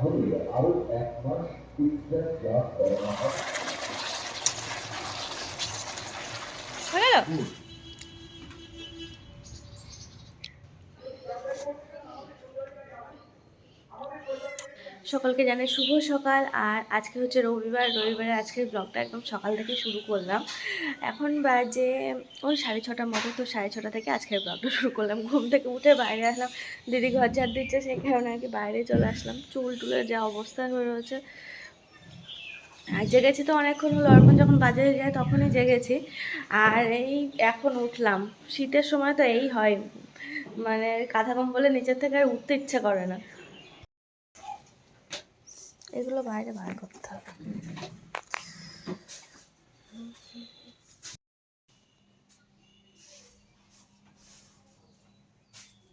তাহলে আরও এক মাস কুইজটা ক্লাস করানো হয় হয়ে গেল? সকলকে জানাই শুভ সকাল। আর আজকে হচ্ছে রবিবার রবিবারে আজকের ব্লগটা একদম সকাল থেকে শুরু করলাম। এখন বাজে, ওই সাড়ে ছটার মতো, তো সাড়ে ছটা থেকে আজকের ব্লগটা শুরু করলাম। ঘুম থেকে উঠে বাইরে আসলাম। দিদি ঘর ঝাড় দিচ্ছে, সেই কারণে আর কি বাইরে চলে আসলাম। চুল টুলের যা অবস্থা হয়ে রয়েছে। আর জেগেছি তো অনেকক্ষণ হলো অর্পণ যখন বাজারে যায় তখনই জেগেছি। আর এই এখন উঠলাম। শীতের সময় তো এই হয়। মানে কাঁথা কম্বলে নিচের থেকে আর উঠতে ইচ্ছে করে না। এগুলো বাইরে বার করতে হবে।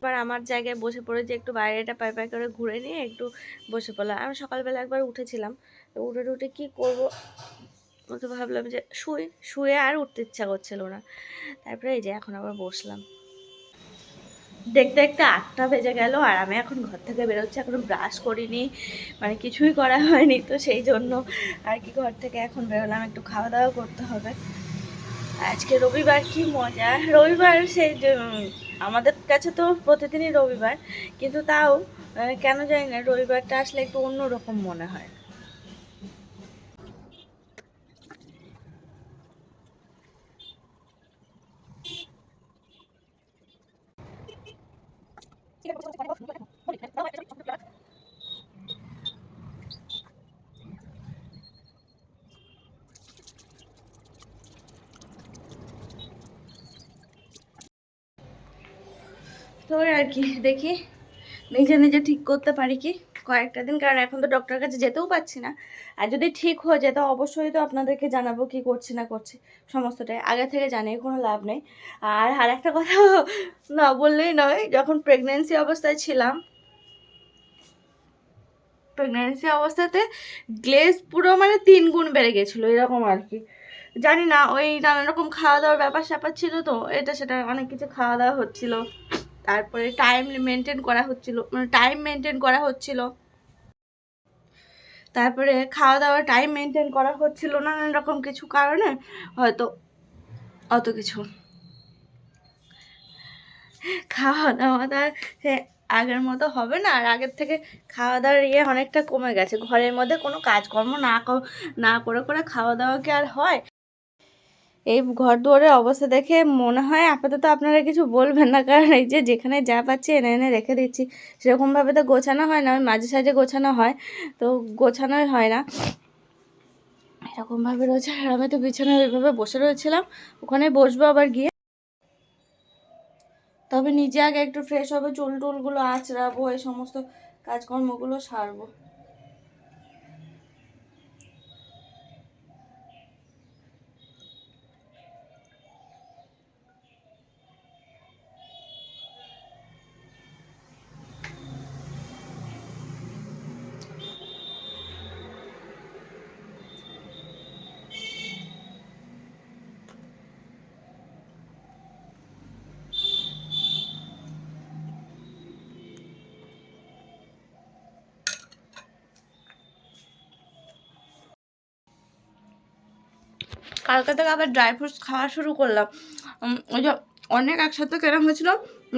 এবার আমার জায়গায় বসে পড়েছি একটু বাইরেটা পাই পাই করে ঘুরে নিয়ে একটু বসে পড়লাম। আমি সকালবেলা একবার উঠেছিলাম। উঠে উঠে কী করব? তো ভাবলাম যে শুই, শুয়ে আর উঠতে ইচ্ছা করছিল না। তারপরে এই যে এখন আবার বসলাম। দেখতে দেখতে আটটা বেজে গেল আর আমি এখন ঘর থেকে বেরোচ্ছি, এখনও ব্রাশ করিনি মানে কিছুই করা হয়নি, তো সেই জন্য আর কি ঘর থেকে এখন বেরোলাম, একটু খাওয়া দাওয়া করতে হবে। আজকে রবিবার, কি মজা। রবিবার সেই আমাদের কাছে তো প্রতিদিনই রবিবার, কিন্তু তাও কেন জানি না, রবিবারটা আসলে একটু অন্যরকম মনে হয়। তো আর কি, দেখি। নিজে নিজে ঠিক করতে পারি কি কয়েকটা দিন, কারণ এখন তো ডক্টরের কাছে যেতেও পাচ্ছি না। আর যদি ঠিক হয়ে যায়, তো অবশ্যই তো আপনাদেরকে জানাব কি করছি না করছি, সমস্তটাই। আগে থেকে জানিয়ে কোনো লাভ নেই। আর আর একটা কথা না বললেই নয়, যখন প্রেগনেন্সি অবস্থায় ছিলাম প্রেগনেন্সি অবস্থাতে গ্লেজ পুরো মানে তিন গুণ বেড়ে গেছিল, এরকম আর কি। জানি না, ওই নানা রকম খাওয়া দাওয়ার ব্যাপার স্যাপার ছিল তো, এটা সেটা অনেক কিছু খাওয়া দাওয়া হচ্ছিল। তারপরে টাইম মেনটেন করা হচ্ছিল মানে টাইম মেনটেন করা হচ্ছিল। তারপরে খাওয়া দাওয়ার টাইম মেনটেন করা হচ্ছিল নানান রকম কিছু কারণে, হয়তো অত কিছু। খাওয়া দাওয়া তার আগের মতো হবে না, আর আগের থেকে খাওয়া দাওয়ার ইয়ে অনেকটা কমে গেছে। ঘরের মধ্যে কোনো কাজকর্ম না না করে করে খাওয়া দাওয়া কি আর হয়? এই ঘর দুয়ারের অবস্থা দেখে মনে হয় আপাতত আপনারা কিছু বলবেন না, কারণ এই যে যেখানে যা পাচ্ছি এনে এনে রেখে দিচ্ছি। সেরকমভাবে তো গোছানো হয় না, ওই মাঝে সাঝে গোছানো হয়, তো গোছানোই হয় না। এরকমভাবে রয়েছে, আর আমি তো বিছানায় ওইভাবে বসে রয়েছিলাম, ওখানে বসবো আবার গিয়ে। তবে নিজে আগে একটু ফ্রেশ হবে, চুল টুলগুলো আঁচড়াবো, এই সমস্ত কাজকর্মগুলো সারবো। কালকে থেকে আবার ড্রাই ফ্রুটস খাওয়া শুরু করলাম। ওই যে অনেক একসাথে কেনা হয়েছিল,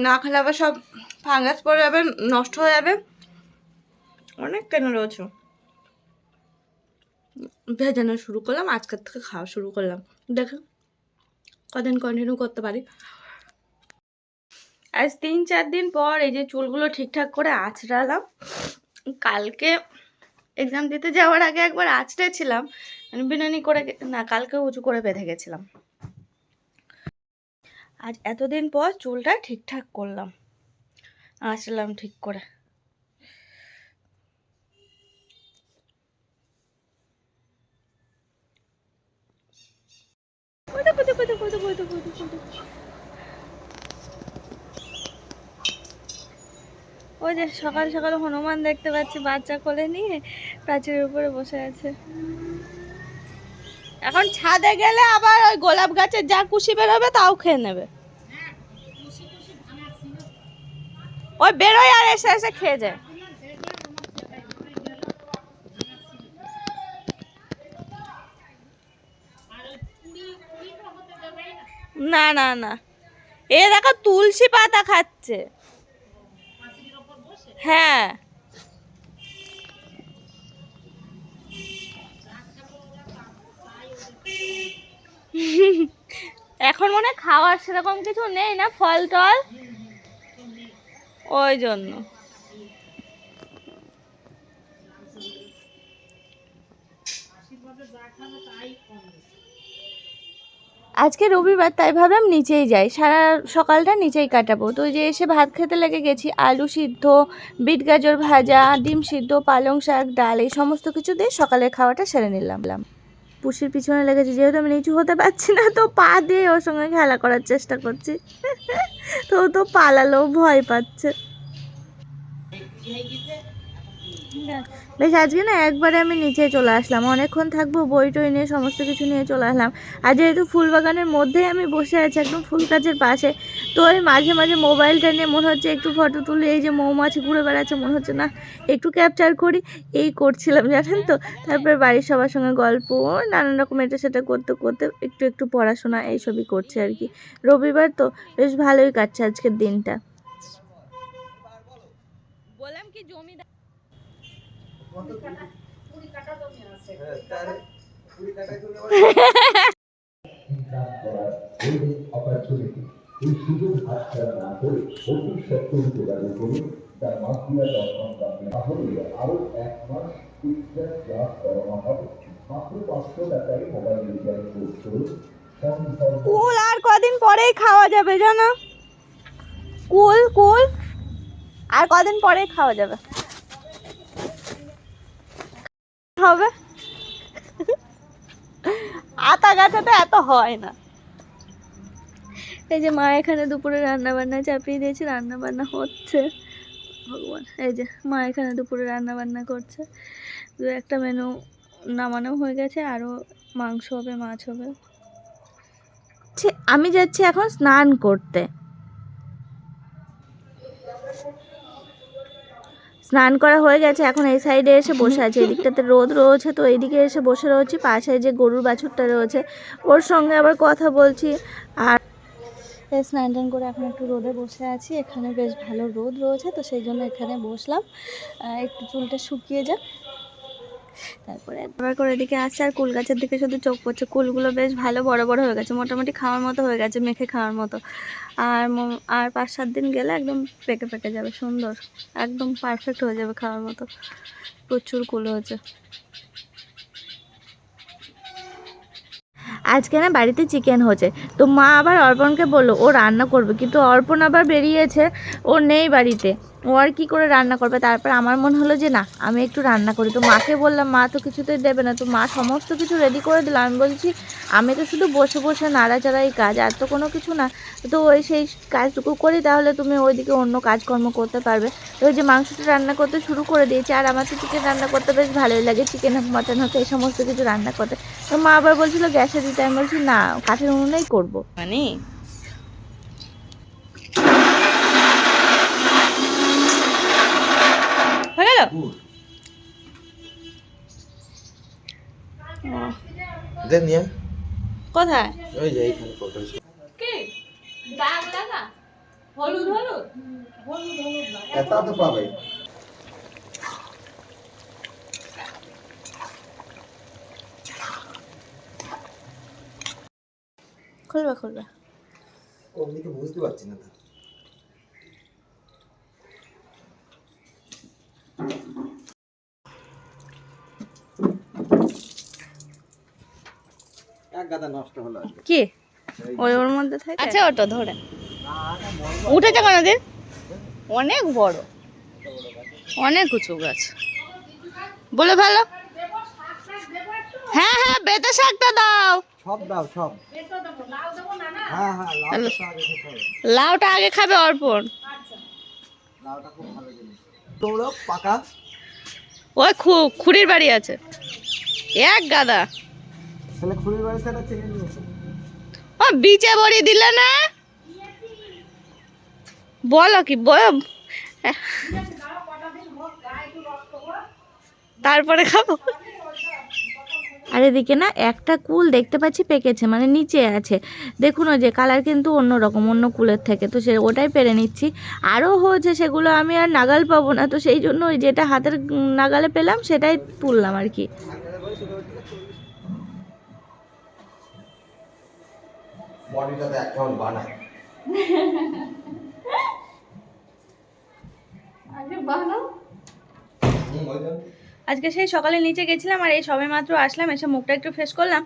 না খেলে আবার সব ফাঙ্গাস পড়ে যাবে, নষ্ট হয়ে যাবে। অনেক কেন রয়েছে। ভেজানো শুরু করলাম, আজকের থেকে খাওয়া শুরু করলাম। দেখো, কদিন কন্টিনিউ করতে পারি। আজ তিন চার দিন পর এই যে চুলগুলো ঠিকঠাক করে আঁচড়ালাম। কালকে এক্সাম দিতে যাওয়ার আগে একবার আঁচড়েছিলাম। বিনানি করে না, কালকে উঁচু করে বেঁধে গেছিলাম। আজ এতদিন পর চুলটা ঠিকঠাক করলাম। আসলাম ঠিক করে। ওই যে সকাল সকাল হনুমান দেখতে পাচ্ছি, বাচ্চা কোলে নিয়ে প্রাচীরের উপরে বসে আছে। এখন ছাদে গেলে আবার ওই গোলাপ গাছের যা কুশি বেরোবে তাও খেয়ে নেবে। ওই বেরোয় আর এসে এসে খেয়ে যায়। না না না। এ দেখো তুলসী পাতা খাচ্ছে। হ্যাঁ। এখন মনে খাওয়ার সেরকম কিছু নেই না, ফল টল? ওই জন্য। আজকে রবিবার, তাই ভাবলাম নিচেই যাই। সারা সকালটা নিচেই কাটাবো। তো যে এসে ভাত খেতে লেগে গেছি, আলু সিদ্ধ, বিট গাজর ভাজা, ডিম সিদ্ধ, পালং শাক, ডাল, এই সমস্ত কিছু দিয়ে সকালের খাওয়াটা সেরে নিলাম। পুষির পিছনে লেগেছি, যেহেতু আমি নিচু হতে পারছি না, তো পা দিয়ে ওর সঙ্গে খেলা করার চেষ্টা করছি। তো তো পালালেও ভয় পাচ্ছে। বেশ, আজকে না একবারে আমি নিচে চলে আসলাম। অনেকক্ষণ থাকব, বই টই নিয়ে, সমস্ত কিছু নিয়ে চলে আসলাম। আর যেহেতু ফুল বাগানের মধ্যেই আমি বসে আছি একদম ফুল গাছের পাশে, তো ওই মাঝে মাঝে মোবাইলটা নিয়ে মনে হচ্ছে একটু ফটো তুলে, এই যে মৌমাছি ঘুরে বেড়াচ্ছে, মনে হচ্ছে না একটু ক্যাপচার করি, এই করছিলাম, জানেন তো? তারপরে বাড়ির সবার সঙ্গে গল্প, নানান রকম এটা সেটা করতে করতে একটু একটু পড়াশোনা এইসবই করছে আর কি। রবিবার তো বেশ ভালোই কাটছে আজকের দিনটা। বললাম কি, জমি ইনকাম করার golden opportunity এই সুযোগ হাতছাড়া না করে অতি সত্তর যোগাযোগ করুন তার মাফিয়া ডট তাহলে আরও এক মাস কুইকস্টার ক্লাস করানো হবে। মাত্র পাঁচশো টাকায় মোবাইল রিচার্জ করুন কুল আর কদিন পরেই খাওয়া যাবে জানো? কুল কুল আর কদিন পরেই খাওয়া যাবে। হবে? আতা গাছে তো এত হয় না। এই যে মা এখানে দুপুরে রান্না বান্না চাপিয়ে দিয়েছে রান্না বান্না হচ্ছে। ভগবান এই যে মা এখানে দুপুরে রান্না বান্না করছে। দু একটা মেনু নামানো হয়ে গেছে আরও মাংস হবে মাছ হবে। আমি যাচ্ছি এখন স্নান করতে। স্নান করা হয়ে গেছে এখন এই সাইডে এসে বসে আছে। এদিকটাতে রোদ রয়েছে তো এইদিকে এসে বসে রয়েছি। পাশে যে গরুর বাছুরটা রয়েছে ওর সঙ্গে আবার কথা বলছি। আর স্নান টান করে এখন একটু রোদে বসে আছি। এখানে বেশ ভালো রোদ রয়েছে তো সেই জন্য এখানে বসলাম। একটু চুলটা শুকিয়ে যাক। তারপরে একবার করে এদিকে আসছে আর কুল গাছের দিকে শুধু চোখ পড়ছে। কুলগুলো বেশ ভালো বড় বড় হয়ে গেছে, মোটামুটি খাওয়ার মতো হয়ে গেছে, মেখে খাওয়ার মতো। আর আর পাঁচ সাত দিন গেলে একদম পেকে পেকে যাবে, সুন্দর। একদম পারফেক্ট হয়ে যাবে খাওয়ার মতো। প্রচুর কুল হয়েছে। আজকে না বাড়িতে চিকেন হচ্ছে তো মা আবার অর্পণকে বলল, ও রান্না করবে। কিন্তু অর্পণ আবার বেরিয়েছে, ও নেই বাড়িতে। ও আর কী করে রান্না করবে? তারপর আমার মনে হলো যে, না, আমি একটু রান্না করি। তো মাকে বললাম, মা তো কিছুতেই দেবে না। তো মা সমস্ত কিছু রেডি করে দিল। আমি বলছি, আমি তো শুধু বসে বসে নাড়াচাড়াই কাজ, আর তো কোনো কিছু না। তো ওই সেই কাজটুকু করি, তাহলে তুমি ওইদিকে অন্য কাজকর্ম করতে পারবে। তো ওই যে মাংসটা রান্না করতে শুরু করে দিয়েছি, আর আমার তো চিকেন রান্না করতে বেশ ভালোই লাগে। চিকেন হোক মটন হোক এই সমস্ত কিছু রান্না করতে। তো মা আবার বলছিল, গ্যাসে দিতে। আমি বলছি, না কাঠের উনুনেই করব। মানে হয়ে গেল দেন নিয়ে কোথায়? ওই যে এইখানে ফটো কি? দাগ লাগা? হলুদ হলুদ? এটা তো পাবে। খুলবে খুলবে। ওমনিকে বুঝতে পারছি না এক গাদা নষ্ট হলো কি? ওই ওর মধ্যে থাকে? আচ্ছা ওটা ধরে। উঠেছে কোনোদিন? অনেক বড়। অনেক উঁচু গাছ। বলে ভালো হ্যাঁ হ্যাঁ বেতে শাকটা দাও। সব দাও সব। হ্যাঁ হ্যাঁ লাউটা আগে খাবে অর্পণ। লাউটা খুব ভালো জিনিস। পাকা? ওই খু- খুড়ির বাড়ি আছে। এক গাদা। তাহলে খুলির নিয়েছে ও বিচে বড়ি দিলে না? বলো কি তারপরে খাব। আর এদিকে না একটা কুল দেখতে পাচ্ছি পেকেছে মানে নিচে আছে। দেখুন ওই যে কালার কিন্তু অন্য রকম অন্য কুলের থেকে। তো সে ওটাই পেরে নিচ্ছি। আরও হয়েছে সেগুলো আমি আর নাগাল পাবো না। তো সেই জন্য ওই যেটা হাতের নাগালে পেলাম সেটাই তুললাম আর কি। বডিটাতে অ্যাকাউন্ট বানায়। আজকে সেই সকালে নিচে গেছিলাম আর এই সবে মাত্র আসলাম এসে মুখটা একটু ফ্রেশ করলাম।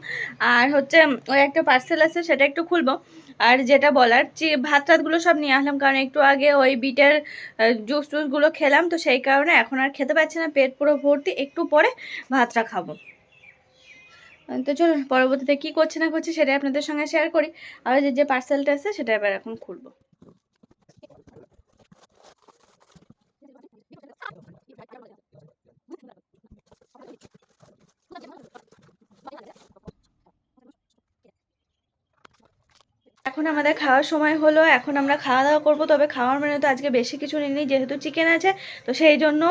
আর হচ্ছে ওই একটা পার্সেল আছে সেটা একটু খুলবো। আর যেটা বলার যে ভাত টাতগুলো সব নিয়ে আসলাম কারণ একটু আগে ওই বিটের জুস টুসগুলো খেলাম তো সেই কারণে এখন আর খেতে পাচ্ছি না পেট পুরো ভর্তি একটু পরে ভাতটা খাব। তো চলুন, পরবর্তীতে কী করছে না করছে সেটাই আপনাদের সঙ্গে শেয়ার করি। আর যে যে পার্সেলটা আছে, সেটা এবার এখন খুলবো। এখন আমাদের খাওয়ার সময় হলো, এখন আমরা খাওয়া দাওয়া করব। তবে খাওয়ার মেনু তো আজকে বেশি কিছু নিই যেহেতু চিকেন আছে, তো সেই জন্য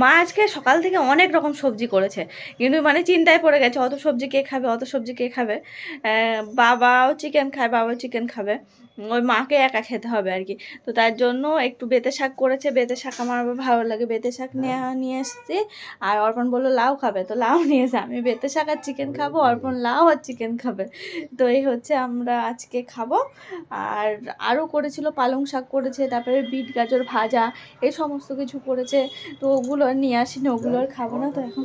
মা আজকে সকাল থেকে অনেক রকম সবজি করেছে। কিন্তু মানে চিন্তায় পড়ে গেছে, অত সবজি কে খাবে, অত সবজি কে খাবে? বাবাও চিকেন খায়, বাবাও চিকেন খাবে। ওই মাকে একা খেতে হবে আর কি তো তার জন্য একটু বেতে শাক করেছে বেতে শাক আমার আবার ভালো লাগে বেতে শাক নিয়ে নিয়ে এসেছি। আর অর্পণ বলল লাউ খাবে। তো লাউ নিয়ে এসে আমি বেতে শাক আর চিকেন খাব অর্পণ লাউ আর চিকেন খাবে। তো এই হচ্ছে আমরা আজকে খাব। আর আরও করেছিল পালং শাক করেছে তারপরে বিট গাজর ভাজা এই সমস্ত কিছু করেছে। তো ওগুলো আর নিয়ে আসিনি ওগুলো আর খাব না তো এখন।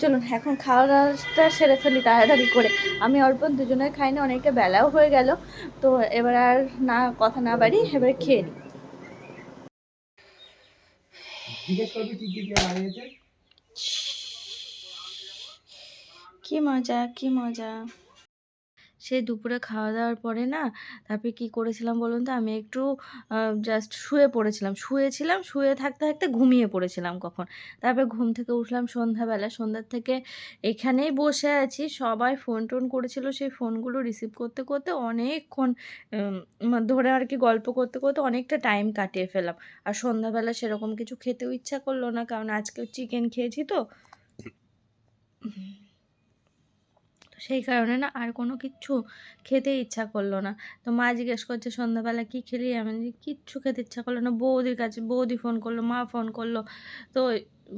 চলুন এখন খাওয়া দাওয়াটা সেরে ফেলি তাড়াতাড়ি করে। আমি অল্প দুজনে খাইনি অনেকটা বেলাও হয়ে গেল। তো এবার আর না কথা না বাড়ি এবার খেয়ে নিই কি মজা কি মজা। সেই দুপুরে খাওয়া দাওয়ার পরে না, তারপরে কি করেছিলাম বলুন তো? আমি একটু জাস্ট শুয়ে পড়েছিলাম। শুয়েছিলাম, শুয়ে থাকতে থাকতে ঘুমিয়ে পড়েছিলাম কখন? তারপরে ঘুম থেকে উঠলাম সন্ধ্যাবেলা। সন্ধ্যার থেকে এখানেই বসে আছি। সবাই ফোন টোন করেছিল। সেই ফোনগুলো রিসিভ করতে করতে অনেকক্ষণ ধরে আর কি গল্প করতে করতে অনেকটা টাইম কাটিয়ে ফেলাম আর সন্ধ্যাবেলা সেরকম কিছু খেতেও ইচ্ছা করল না, কারণ আজকে চিকেন খেয়েছি তো। সেই কারণে না আর কোনো কিচ্ছু খেতে ইচ্ছা করল না। তো মা জিজ্ঞেস করছে, সন্ধ্যাবেলা কী খেলি? আমি কিচ্ছু খেতে ইচ্ছা করল না। বৌদির কাছে, বৌদি ফোন করল, মা ফোন করল। তো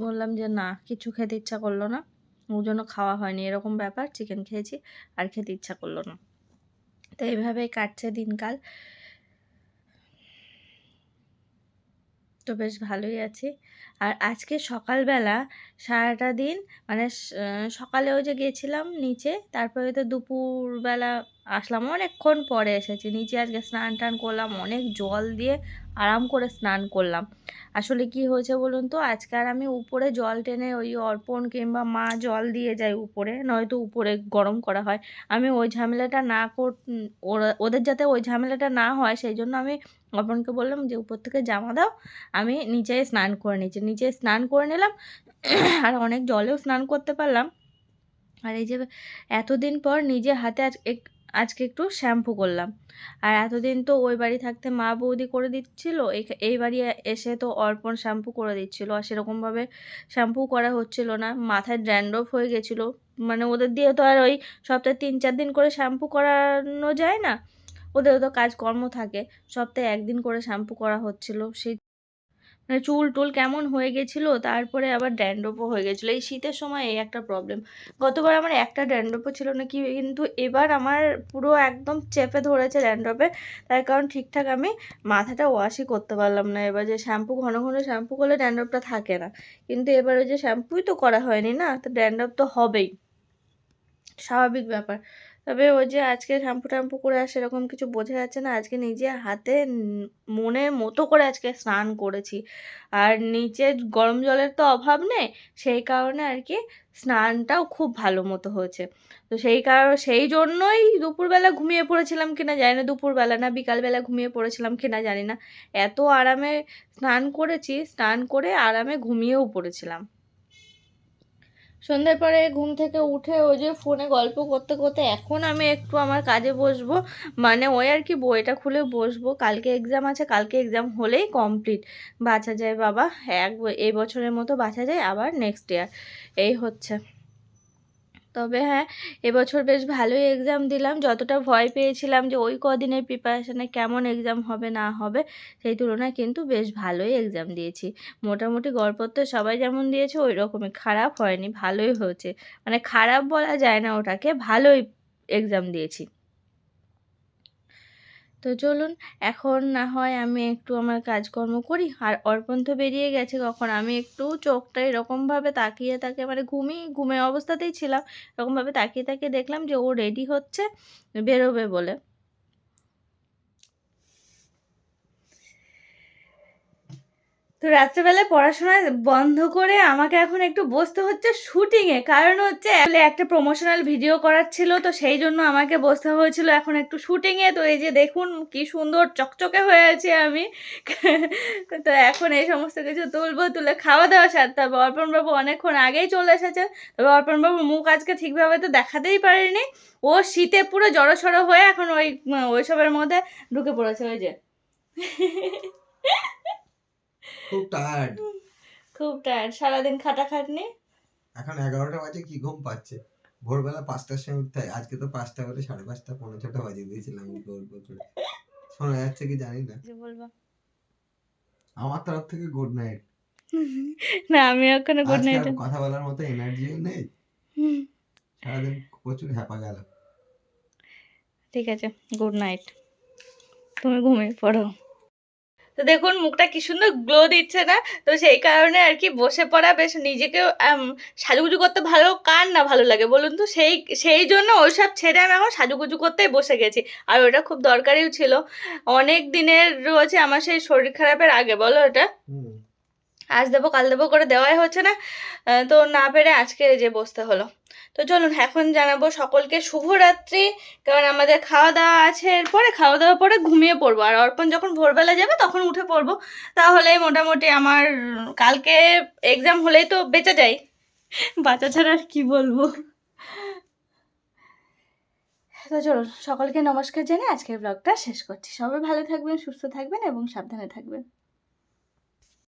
বললাম যে, না, কিছু খেতে ইচ্ছা করল না। ওই জন্য খাওয়া হয়নি। এরকম ব্যাপার চিকেন খেয়েছি, আর খেতে ইচ্ছা করল না। তো এইভাবেই কাটছে দিনকাল। তো বেশ ভালোই আছি। আর আজকে সকালবেলা সারাটা দিন মানে স- আহ, সকালে ওই যে গেছিলাম নিচে তারপরে তো দুপুরবেলা আসলাম অনেকক্ষণ পরে এসেছি। নিচে আজকে স্নান টান করলাম অনেক জল দিয়ে আরাম করে স্নান করলাম। আসলে কি হয়েছে বলুন তো আজকে আর আমি উপরে জল টেনে ওই অর্পণ কিংবা মা জল দিয়ে যায় উপরে নয়তো উপরে গরম করা হয়। আমি ওই ঝামেলাটা না কর ওদের যাতে ওই ঝামেলাটা না হয় সেই জন্য আমি অর্পণকে বললাম যে উপর থেকে জামা দাও আমি নিচে স্নান করে নিচ্ছি। নিচে স্নান করে নিলাম, আর অনেক জলেও স্নান করতে পারলাম। আর এই যে এতদিন পর নিজে হাতে আজ আজকে একটু শ্যাম্পু করলাম। আর এতদিন তো ওই বাড়ি থাকতে মা বৌদি করে দিচ্ছিল, এই- বাড়ি এসে তো অর্পণ শ্যাম্পু করে দিচ্ছিল, আর সেরকমভাবে শ্যাম্পু করা হচ্ছিল না, মাথায় ড্যান্ড্রফ হয়ে গেছিল। মানে ওদের দিয়ে তো আর ওই সপ্তাহে তিন, চার দিন করে শ্যাম্পু করানো যায় না, ওদেরও তো কাজকর্ম থাকে, সপ্তাহে একদিন করে শ্যাম্পু করা হচ্ছিল, সেই মানে চুল টুল কেমন হয়ে গেছিল, তারপরে আবার ড্যান্ড্রফও হয়ে গেছিল। এই শীতের সময় এই একটা প্রবলেম গতবার আমার একটা ড্যান্ড্রফও ছিল না কি, কিন্তু এবার আমার পুরো একদম চেপে ধরেছে ড্যান্ড্রফে, তার কারণ ঠিকঠাক আমি মাথাটা ওয়াশই করতে পারলাম না। এবার যে শ্যাম্পু ঘন ঘন শ্যাম্পু করলে ড্যান্ড্রফটা থাকে না। কিন্তু এবারে যে শ্যাম্পুই তো করা হয়নি না, তো ড্যান্ড্রফ তো হবেই। স্বাভাবিক ব্যাপার। তবে ওই যে আজকে শ্যাম্পু ট্যাম্পু করে আর সেরকম কিছু বোঝা যাচ্ছে না। আজকে নিজে হাতে মনের মতো করে আজকে স্নান করেছি। আর নিচে গরম জলের তো অভাব নেই, সেই কারণে আর কি স্নানটাও খুব ভালো মতো হয়েছে। তো সেই কারণ, সেই জন্যই দুপুরবেলা ঘুমিয়ে পড়েছিলাম কিনা জানি না, দুপুরবেলা না বিকালবেলা ঘুমিয়ে পড়েছিলাম কিনা জানি না। এত আরামে স্নান করেছি, স্নান করে আরামে ঘুমিয়েও পড়েছিলাম। সন্ধ্যার পরে ঘুম থেকে উঠে ওই যে ফোনে গল্প করতে করতে এখন আমি একটু আমার কাজে বসবো। মানে ওই আর কি বইটা খুলে বসবো। কালকে এক্সাম আছে, কালকে এক্সাম হলেই কমপ্লিট বাঁচা যায় বাবা, এক এই বছরের মতো বাঁচা যায়, আবার নেক্সট ইয়ার এই হচ্ছে। তবে হ্যাঁ এবছর বেশ ভালোই এক্সাম দিলাম। যতটা ভয় পেয়েছিলাম যে ওই কদিনের প্রিপারেশানে কেমন এক্সাম হবে না হবে, সেই তুলনায় কিন্তু বেশ ভালোই এক্সাম দিয়েছি। মোটামুটি গড়পত্র সবাই যেমন দিয়েছে ওই রকমই খারাপ হয়নি, ভালোই হয়েছে। মানে খারাপ বলা যায় না ওটাকে, ভালোই এক্সাম দিয়েছি। তো চলুন, এখন না হয় আমি একটু আমার কাজকর্ম করি, আর অর্পণ তো বেরিয়ে গেছে কখন আমি একটু চোখটা এরকমভাবে তাকিয়ে তাকে মানে ঘুমিয়ে ঘুমে অবস্থাতেই ছিলাম, এরকমভাবে তাকিয়ে তাকিয়ে দেখলাম যে ও রেডি হচ্ছে, বেরোবে বলে। তো রাত্রেবেলায় পড়াশোনা বন্ধ করে আমাকে এখন একটু বসতে হচ্ছে শুটিংয়ে কারণ হচ্ছে একটা প্রমোশনাল ভিডিও করার ছিল, তো সেই জন্য আমাকে বসতে হয়েছিল এখন একটু শুটিংয়ে তো এই যে দেখুন কি সুন্দর চকচকে হয়ে আছি আমি। তো এখন এই সমস্ত কিছু তুলবো, তুলে খাওয়া দাওয়া সারতে হবে। অর্পণবাবু অনেকক্ষণ আগেই চলে এসেছে। তবে অর্পণবাবুর মুখ আজকে ঠিকভাবে তো দেখাতেই পারিনি। ও শীতে পুরো জড়সড়ো হয়ে এখন ওই ওইসবের মধ্যে ঢুকে পড়েছে, ওই যে। খুব টায়ার্ড খুব টায়ার্ড সারাদিন খাটাখাটনি? এখন এগারোটা বাজে কি ঘুম পাচ্ছে? ভোরবেলা পাঁচটার সময় উঠতে হয় আজকে তো পাঁচটা করে সাড়ে পাঁচটা পৌনে ছটা বাজিয়ে দিয়েছিলাম গল্প করে। শোনা যাচ্ছে কি জানি না। আমার তরফ থেকে গুড নাইট না আমি ওখানে গুড নাইট কথা বলার মতো এনার্জিও নেই। সারাদিন প্রচুর হ্যাপা গেল। ঠিক আছে গুড নাইট তুমি ঘুমিয়ে পড়ো। তো দেখুন, মুখটা কি সুন্দর গ্লো দিচ্ছে না? তো সেই কারণে আর কি বসে পড়া বেশ নিজেকে সাজুগুজু করতে ভালো, কার না ভালো লাগে বলুন তো? সেই সেই জন্য ওইসব ছেড়ে আমি এখন সাজুগুজু করতেই বসে গেছি। আর ওটা খুব দরকারিও ছিল। অনেক দিনের রয়েছে আমার সেই শরীর খারাপের আগে, বলো ওটা? আজ দেবো কাল দেবো করে দেওয়াই হচ্ছে না। তো না পেরে আজকে যে বসতে হলো। তো চলুন এখন জানাব সকলকে শুভরাত্রি। কারণ আমাদের খাওয়া দাওয়া আছে এরপরে খাওয়া দাওয়া পরে ঘুমিয়ে পড়ব। আর অর্পণ যখন ভোরবেলা যাবে তখন উঠে পড়ব। তাহলে মোটামুটি আমার কালকে এক্সাম হলেই তো বেঁচে যাই। বাচ্চা ছাড়া আর কি বলব? তো চলুন সকলকে নমস্কার জানিয়ে আজকের ব্লগটা শেষ করছি। সবাই ভালো থাকবেন সুস্থ থাকবেন এবং সাবধানে থাকবেন।